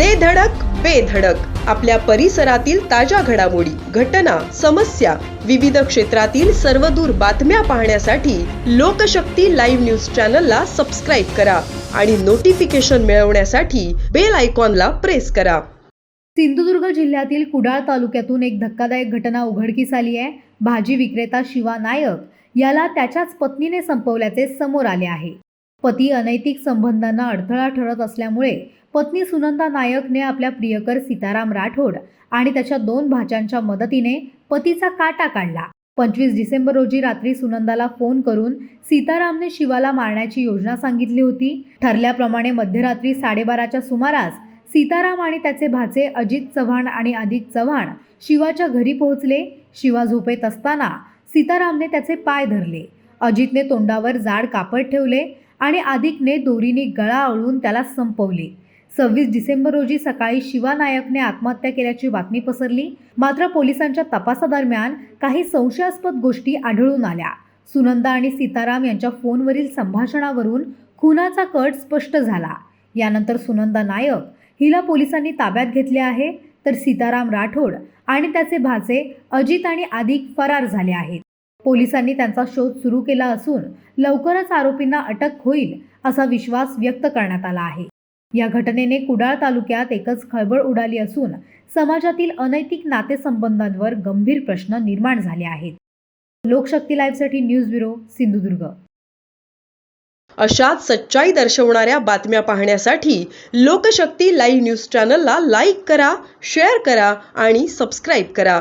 दे धडक बेधडक आपल्या परिसरातील ताज्या घडामोडी घटना समस्या विविध क्षेत्रातील सर्वदूर बातम्या पाहण्यासाठी लोकशक्ती लाईव्ह न्यूज चॅनलला सबस्क्राईब करा आणि नोटिफिकेशन मिळवण्यासाठी बेल आयकॉनला प्रेस करा. सिंधुदुर्ग जिल्ह्यातील कुडाळ तालुक्यातून एक धक्कादायक घटना उघडकीस आली आहे. भाजी विक्रेता शिवा नायक याला त्याच्याच पत्नीने संपवल्याचे समोर आले आहे. पती अनैतिक संबंधांना अडथळा ठरत असल्यामुळे पत्नी सुनंदा नायकने आपल्या प्रियकर सीताराम राठोड आणि त्याच्या दोन भाच्यांच्या मदतीने पतीचा काटा काढला. पंचवीस डिसेंबर रोजी रात्री सुनंदाला फोन करून सीतारामने शिवाला मारण्याची योजना सांगितली होती. ठरल्याप्रमाणे मध्यरात्री साडेबाराच्या सुमारास सीताराम आणि त्याचे भाचे अजित चव्हाण आणि आदित चव्हाण शिवाच्या घरी पोहोचले. शिवा झोपेत असताना सीतारामने त्याचे पाय धरले. अजितने तोंडावर जाड कापड ठेवले आणि आदिकने दोरीने गळा आवळून त्याला संपवले. सव्वीस डिसेंबर रोजी सकाळी शिवा नायकने आत्महत्या केल्याची बातमी पसरली. मात्र पोलिसांच्या तपासादरम्यान काही संशयास्पद गोष्टी आढळून आल्या. सुनंदा आणि सीताराम यांच्या फोनवरील संभाषणावरून खुनाचा कट स्पष्ट झाला. यानंतर सुनंदा नायक हिला पोलिसांनी ताब्यात घेतले आहे तर सीताराम राठोड आणि त्याचे भाचे अजित आणि आदिक फरार झाले आहेत. पोलिसांनी त्यांचा शोध सुरू केला असून लवकरच आरोपींना अटक होईल असा विश्वास व्यक्त करण्यात आला आहे. या घटनेने कुडाळ तालुक्यात एकच खळबळ उडाली असून समाजातील अनैतिक नातेसंबंधांवर गंभीर प्रश्न निर्माण झाले आहेत. लोकशक्ती लाईव्हसाठी न्यूज ब्युरो सिंधुदुर्ग. अशाच सच्चाई दर्शवणाऱ्या बातम्या पाहण्यासाठी लोकशक्ती लाईव्ह न्यूज चॅनलला लाईक करा शेअर करा आणि सबस्क्राईब करा.